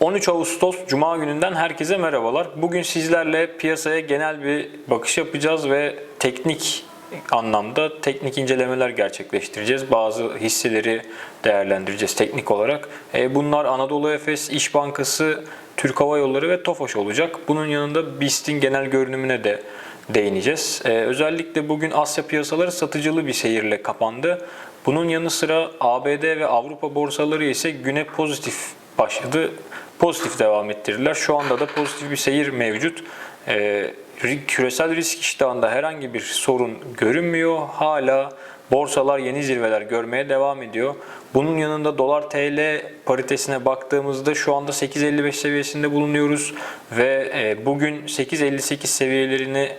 13 Ağustos Cuma gününden herkese merhabalar. Bugün sizlerle piyasaya genel bir bakış yapacağız ve teknik anlamda teknik incelemeler gerçekleştireceğiz. Bazı hisseleri değerlendireceğiz teknik olarak. E, Bunlar Anadolu Efes, İş Bankası, Türk Hava Yolları ve Tofaş olacak. Bunun yanında BIST'in genel görünümüne de değineceğiz. Ee, özellikle bugün Asya piyasaları satıcılı bir seyirle kapandı. Bunun yanı sıra ABD ve Avrupa borsaları ise güne pozitif başladı. Pozitif devam ettirdiler. Şu anda da pozitif bir seyir mevcut. Ee, küresel risk iştahında herhangi bir sorun görünmüyor. Hala borsalar yeni zirveler görmeye devam ediyor. Bunun yanında dolar TL paritesine baktığımızda şu anda 8.55 seviyesinde bulunuyoruz ve e, bugün 8.58 seviyelerini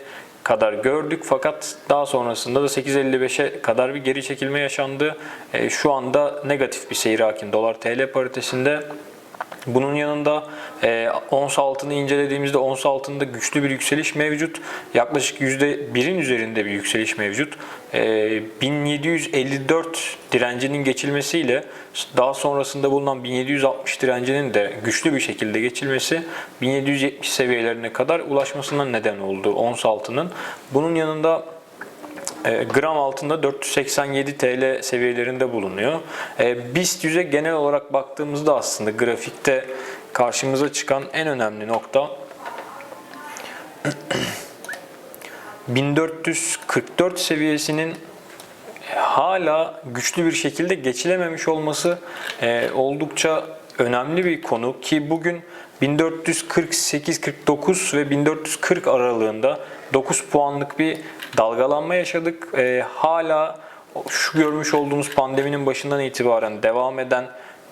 kadar gördük fakat daha sonrasında da 8.55'e kadar bir geri çekilme yaşandı. E, Şu anda negatif bir seyir hakim dolar TL paritesinde. Bunun yanında e, ons altını incelediğimizde ons altında güçlü bir yükseliş mevcut. Yaklaşık %1'in üzerinde bir yükseliş mevcut. E, 1754 direncinin geçilmesiyle daha sonrasında bulunan 1760 direncinin de güçlü bir şekilde geçilmesi 1770 seviyelerine kadar ulaşmasına neden oldu ons altının. Bunun yanında gram altında 487 TL seviyelerinde bulunuyor. E, BIST 100'e genel olarak baktığımızda aslında grafikte karşımıza çıkan en önemli nokta 1444 seviyesinin hala güçlü bir şekilde geçilememiş olması e, oldukça önemli bir konu ki bugün 1448-49 ve 1440 aralığında 9 puanlık bir dalgalanma yaşadık. E, hala şu görmüş olduğumuz pandeminin başından itibaren devam eden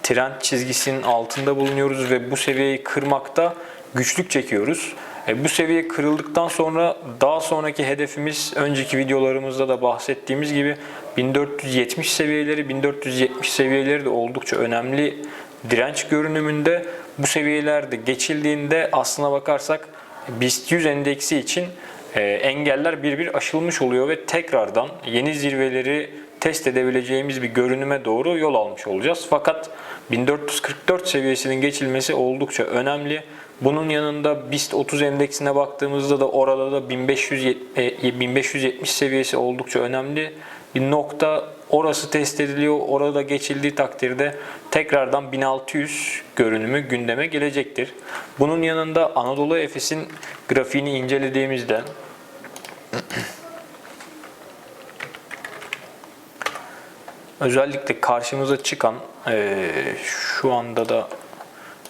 trend çizgisinin altında bulunuyoruz ve bu seviyeyi kırmakta güçlük çekiyoruz. E, bu seviye kırıldıktan sonra daha sonraki hedefimiz önceki videolarımızda da bahsettiğimiz gibi 1470 seviyeleri, 1470 seviyeleri de oldukça önemli direnç görünümünde. Bu seviyelerde geçildiğinde aslına bakarsak BIST 100 endeksi için e, engeller bir bir aşılmış oluyor ve tekrardan yeni zirveleri test edebileceğimiz bir görünüme doğru yol almış olacağız. Fakat 1444 seviyesinin geçilmesi oldukça önemli. Bunun yanında BIST 30 endeksine baktığımızda da orada da 1500, e, 1570 seviyesi oldukça önemli bir nokta. Orası test ediliyor. Orada geçildiği takdirde tekrardan 1600 görünümü gündeme gelecektir. Bunun yanında Anadolu Efes'in grafiğini incelediğimizde özellikle karşımıza çıkan şu anda da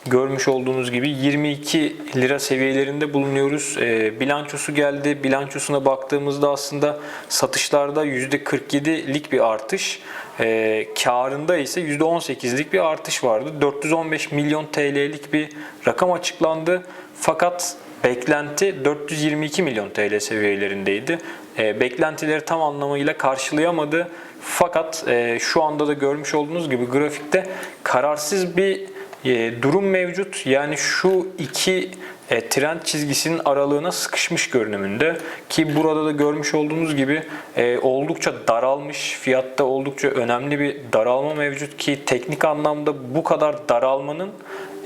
görmüş olduğunuz gibi 22 lira seviyelerinde bulunuyoruz. Eee, bilançosu geldi. Bilançosuna baktığımızda aslında satışlarda %47'lik bir artış. Eee karında ise %18'lik bir artış vardı. 415 milyon TL'lik bir rakam açıklandı. Fakat beklenti 422 milyon TL seviyelerindeydi. E, beklentileri tam anlamıyla karşılayamadı. Fakat e, şu anda da görmüş olduğunuz gibi grafikte kararsız bir e, durum mevcut. Yani şu iki e, trend çizgisinin aralığına sıkışmış görünümünde ki burada da görmüş olduğunuz gibi e, oldukça daralmış fiyatta oldukça önemli bir daralma mevcut ki teknik anlamda bu kadar daralmanın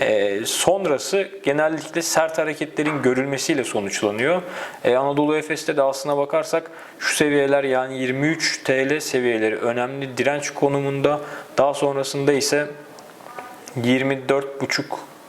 e, sonrası genellikle sert hareketlerin görülmesiyle sonuçlanıyor. Anadolu Efes'te de aslına bakarsak şu seviyeler yani 23 TL seviyeleri önemli direnç konumunda. Daha sonrasında ise 24,5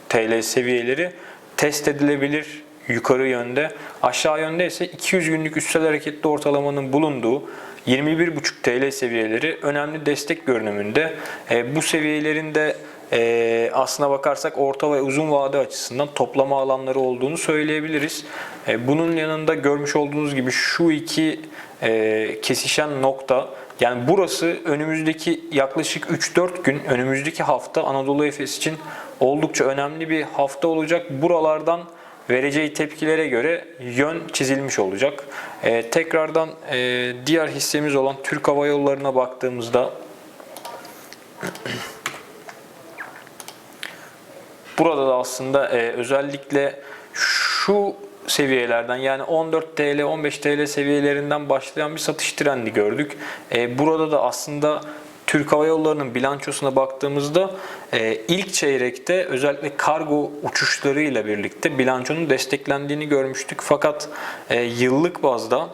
TL seviyeleri test edilebilir yukarı yönde. Aşağı yönde ise 200 günlük üstel hareketli ortalamanın bulunduğu 21,5 TL seviyeleri önemli destek görünümünde. E, bu seviyelerin de e, aslına bakarsak orta ve uzun vade açısından toplama alanları olduğunu söyleyebiliriz. E, bunun yanında görmüş olduğunuz gibi şu iki e, kesişen nokta yani burası önümüzdeki yaklaşık 3-4 gün önümüzdeki hafta Anadolu Efes için oldukça önemli bir hafta olacak. Buralardan vereceği tepkilere göre yön çizilmiş olacak. Ee, tekrardan e, diğer hissemiz olan Türk Hava Yolları'na baktığımızda burada da aslında e, özellikle şu seviyelerden yani 14 TL 15 TL seviyelerinden başlayan bir satış trendi gördük. E, burada da aslında Türk Hava Yolları'nın bilançosuna baktığımızda e, ilk çeyrekte özellikle kargo uçuşlarıyla birlikte bilançonun desteklendiğini görmüştük. Fakat e, yıllık bazda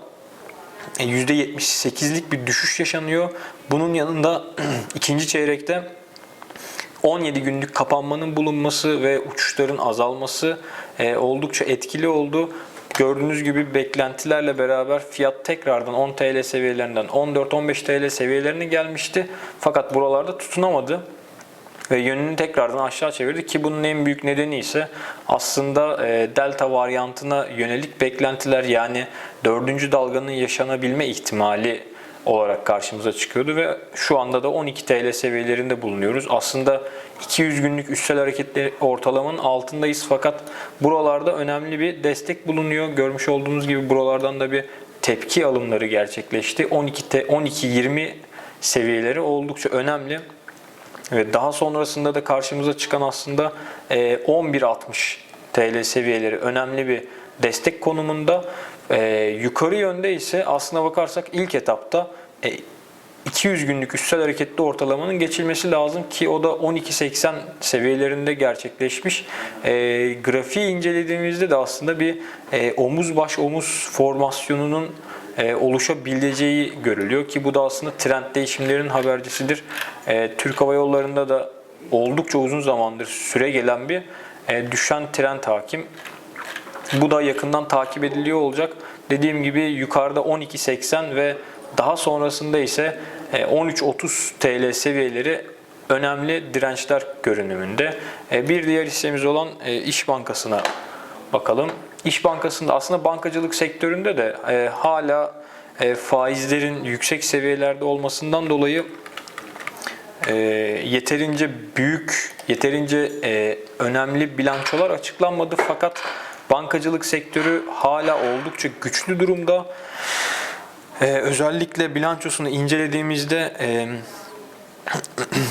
e, %78'lik bir düşüş yaşanıyor. Bunun yanında ikinci çeyrekte 17 günlük kapanmanın bulunması ve uçuşların azalması e, oldukça etkili oldu. Gördüğünüz gibi beklentilerle beraber fiyat tekrardan 10 TL seviyelerinden 14-15 TL seviyelerine gelmişti. Fakat buralarda tutunamadı ve yönünü tekrardan aşağı çevirdi ki bunun en büyük nedeni ise aslında e, delta varyantına yönelik beklentiler yani dördüncü dalganın yaşanabilme ihtimali olarak karşımıza çıkıyordu ve şu anda da 12 TL seviyelerinde bulunuyoruz. Aslında 200 günlük üstel hareketleri ortalamanın altındayız fakat buralarda önemli bir destek bulunuyor. Görmüş olduğunuz gibi buralardan da bir tepki alımları gerçekleşti. 12 12 20 seviyeleri oldukça önemli. Ve daha sonrasında da karşımıza çıkan aslında e, 11.60 TL seviyeleri önemli bir destek konumunda. E, yukarı yönde ise aslına bakarsak ilk etapta e, 200 günlük üstel hareketli ortalamanın geçilmesi lazım ki o da 12.80 seviyelerinde gerçekleşmiş. E, grafiği incelediğimizde de aslında bir e, omuz baş omuz formasyonunun e, oluşabileceği görülüyor ki bu da aslında trend değişimlerinin habercisidir. E, Türk Hava Yolları'nda da oldukça uzun zamandır süre gelen bir e, düşen trend hakim. Bu da yakından takip ediliyor olacak. Dediğim gibi yukarıda 12.80 ve daha sonrasında ise e, 13.30 TL seviyeleri önemli dirençler görünümünde. E, Bir diğer hissemiz olan e, İş Bankası'na bakalım. İş Bankası'nda aslında bankacılık sektöründe de e, hala e, faizlerin yüksek seviyelerde olmasından dolayı e, yeterince büyük, yeterince e, önemli bilançolar açıklanmadı fakat bankacılık sektörü hala oldukça güçlü durumda. E, özellikle bilançosunu incelediğimizde e,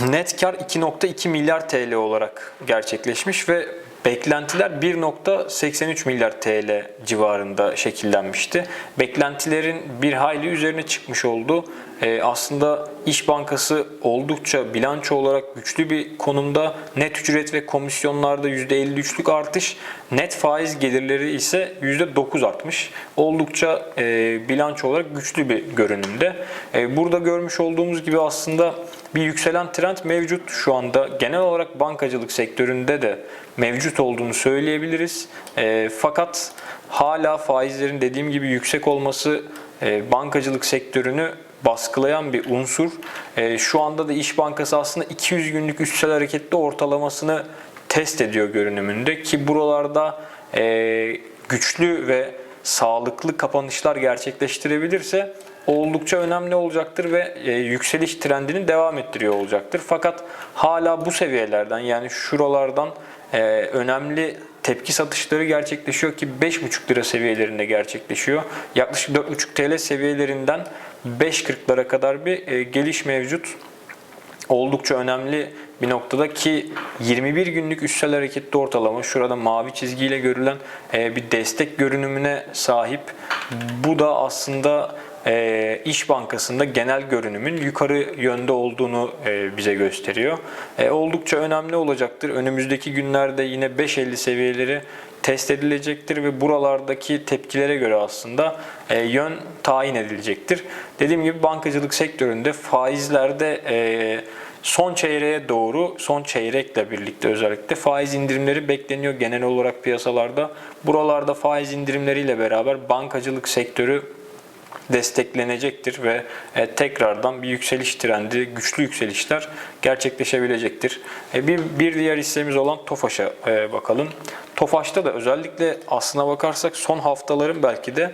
net kar 2.2 milyar TL olarak gerçekleşmiş ve beklentiler 1.83 milyar TL civarında şekillenmişti. Beklentilerin bir hayli üzerine çıkmış oldu. Ee, aslında İş Bankası oldukça bilanço olarak güçlü bir konumda. Net ücret ve komisyonlarda %53'lük artış, net faiz gelirleri ise %9 artmış. Oldukça e, bilanço olarak güçlü bir görünümde. E, burada görmüş olduğumuz gibi aslında bir yükselen trend mevcut şu anda. Genel olarak bankacılık sektöründe de mevcut olduğunu söyleyebiliriz. E, fakat hala faizlerin dediğim gibi yüksek olması e, bankacılık sektörünü baskılayan bir unsur. E, şu anda da İş Bankası aslında 200 günlük üstsel hareketli ortalamasını test ediyor görünümünde ki buralarda e, güçlü ve sağlıklı kapanışlar gerçekleştirebilirse oldukça önemli olacaktır ve e, yükseliş trendini devam ettiriyor olacaktır. Fakat hala bu seviyelerden yani şuralardan e, önemli tepki satışları gerçekleşiyor ki 5,5 lira seviyelerinde gerçekleşiyor. Yaklaşık 4,5 TL seviyelerinden 5.40'lara kadar bir e, geliş mevcut oldukça önemli bir noktada ki 21 günlük üstsel hareketli ortalama şurada mavi çizgiyle görülen e, bir destek görünümüne sahip. Bu da aslında e, İş Bankası'nda genel görünümün yukarı yönde olduğunu e, bize gösteriyor. E, oldukça önemli olacaktır. Önümüzdeki günlerde yine 5.50 seviyeleri test edilecektir ve buralardaki tepkilere göre aslında e, yön tayin edilecektir. Dediğim gibi bankacılık sektöründe faizlerde e, son çeyreğe doğru, son çeyrekle birlikte özellikle faiz indirimleri bekleniyor genel olarak piyasalarda. Buralarda faiz indirimleriyle beraber bankacılık sektörü desteklenecektir ve e, tekrardan bir yükseliş trendi, güçlü yükselişler gerçekleşebilecektir. E, bir, bir diğer hissemiz olan Tofaş'a e, bakalım. Tofaş'ta da özellikle aslına bakarsak son haftaların belki de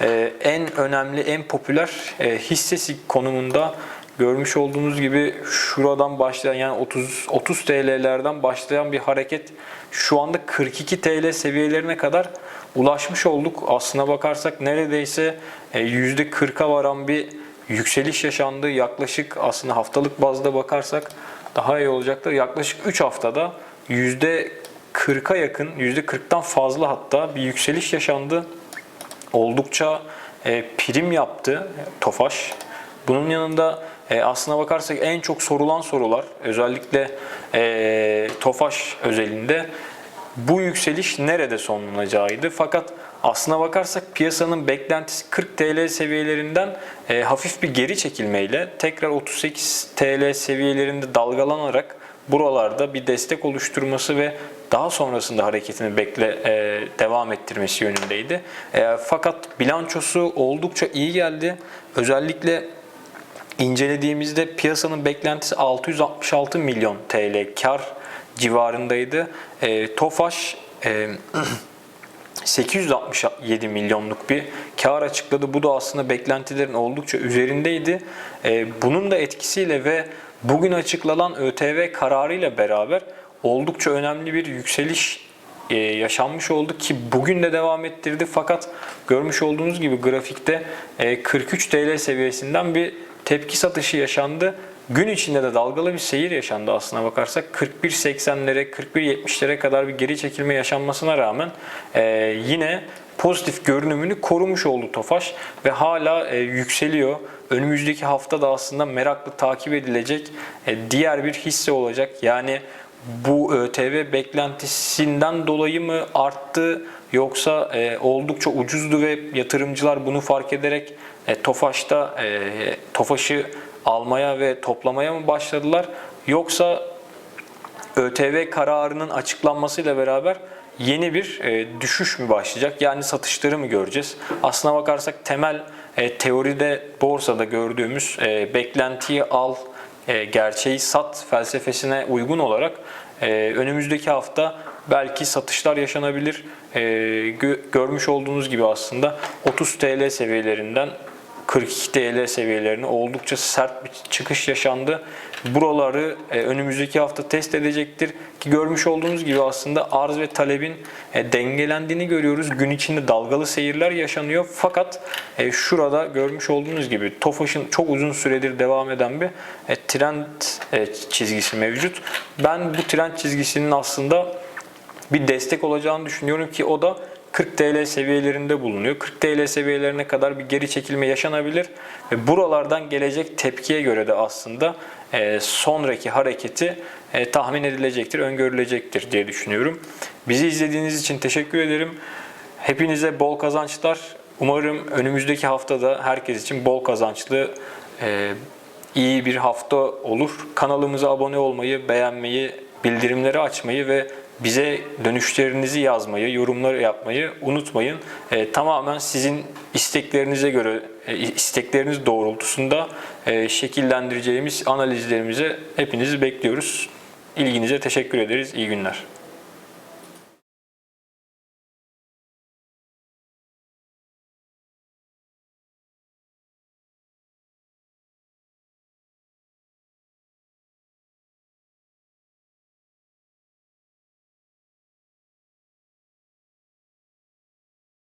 e, en önemli, en popüler e, hissesi konumunda görmüş olduğunuz gibi şuradan başlayan yani 30 30 TL'lerden başlayan bir hareket şu anda 42 TL seviyelerine kadar ulaşmış olduk. Aslına bakarsak neredeyse e, %40'a varan bir yükseliş yaşandı. Yaklaşık aslında haftalık bazda bakarsak daha iyi olacaktır. Yaklaşık 3 haftada %40'a yakın, %40'tan fazla hatta bir yükseliş yaşandı. Oldukça e, prim yaptı Tofaş. Bunun yanında e, aslına bakarsak en çok sorulan sorular özellikle e, Tofaş özelinde bu yükseliş nerede sonlanacağıydı. Fakat aslına bakarsak piyasanın beklentisi 40 TL seviyelerinden e, hafif bir geri çekilmeyle tekrar 38 TL seviyelerinde dalgalanarak buralarda bir destek oluşturması ve daha sonrasında hareketini bekle e, devam ettirmesi yönündeydi. E, fakat bilançosu oldukça iyi geldi. Özellikle incelediğimizde piyasanın beklentisi 666 milyon TL kar civarındaydı. E, Tofaş e, 867 milyonluk bir kar açıkladı. Bu da aslında beklentilerin oldukça üzerindeydi. Ee, Bunun da etkisiyle ve bugün açıklanan ÖTV kararıyla beraber oldukça önemli bir yükseliş e, yaşanmış oldu ki bugün de devam ettirdi. Fakat görmüş olduğunuz gibi grafikte e, 43 TL seviyesinden bir tepki satışı yaşandı. Gün içinde de dalgalı bir seyir yaşandı aslına bakarsak. 41.80'lere, 41.70'lere kadar bir geri çekilme yaşanmasına rağmen e, yine pozitif görünümünü korumuş oldu Tofaş ve hala e, yükseliyor. Önümüzdeki hafta da aslında meraklı takip edilecek e, diğer bir hisse olacak. Yani bu ÖTV beklentisinden dolayı mı arttı yoksa e, oldukça ucuzdu ve yatırımcılar bunu fark ederek e, Tofaş'ta e, Tofaş'ı almaya ve toplamaya mı başladılar yoksa ÖTV kararının açıklanmasıyla beraber yeni bir e, düşüş mü başlayacak? Yani satışları mı göreceğiz? Aslına bakarsak temel e, teoride borsada gördüğümüz e, beklentiyi al, e, gerçeği sat felsefesine uygun olarak e, önümüzdeki hafta belki satışlar yaşanabilir. E, gö- görmüş olduğunuz gibi aslında 30 TL seviyelerinden 42 TL seviyelerine oldukça sert bir çıkış yaşandı. Buraları e, önümüzdeki hafta test edecektir ki görmüş olduğunuz gibi aslında arz ve talebin e, dengelendiğini görüyoruz. Gün içinde dalgalı seyirler yaşanıyor. Fakat e, şurada görmüş olduğunuz gibi Tofaş'ın çok uzun süredir devam eden bir trend çizgisi mevcut. Ben bu trend çizgisinin aslında bir destek olacağını düşünüyorum ki o da 40 TL seviyelerinde bulunuyor. 40 TL seviyelerine kadar bir geri çekilme yaşanabilir ve buralardan gelecek tepkiye göre de aslında e, sonraki hareketi e, tahmin edilecektir, öngörülecektir diye düşünüyorum. Bizi izlediğiniz için teşekkür ederim. Hepinize bol kazançlar. Umarım önümüzdeki haftada herkes için bol kazançlı e, iyi bir hafta olur. Kanalımıza abone olmayı, beğenmeyi, bildirimleri açmayı ve bize dönüşlerinizi yazmayı, yorumlar yapmayı unutmayın. E, tamamen sizin isteklerinize göre, e, istekleriniz doğrultusunda e, şekillendireceğimiz analizlerimize hepinizi bekliyoruz. İlginize teşekkür ederiz. İyi günler.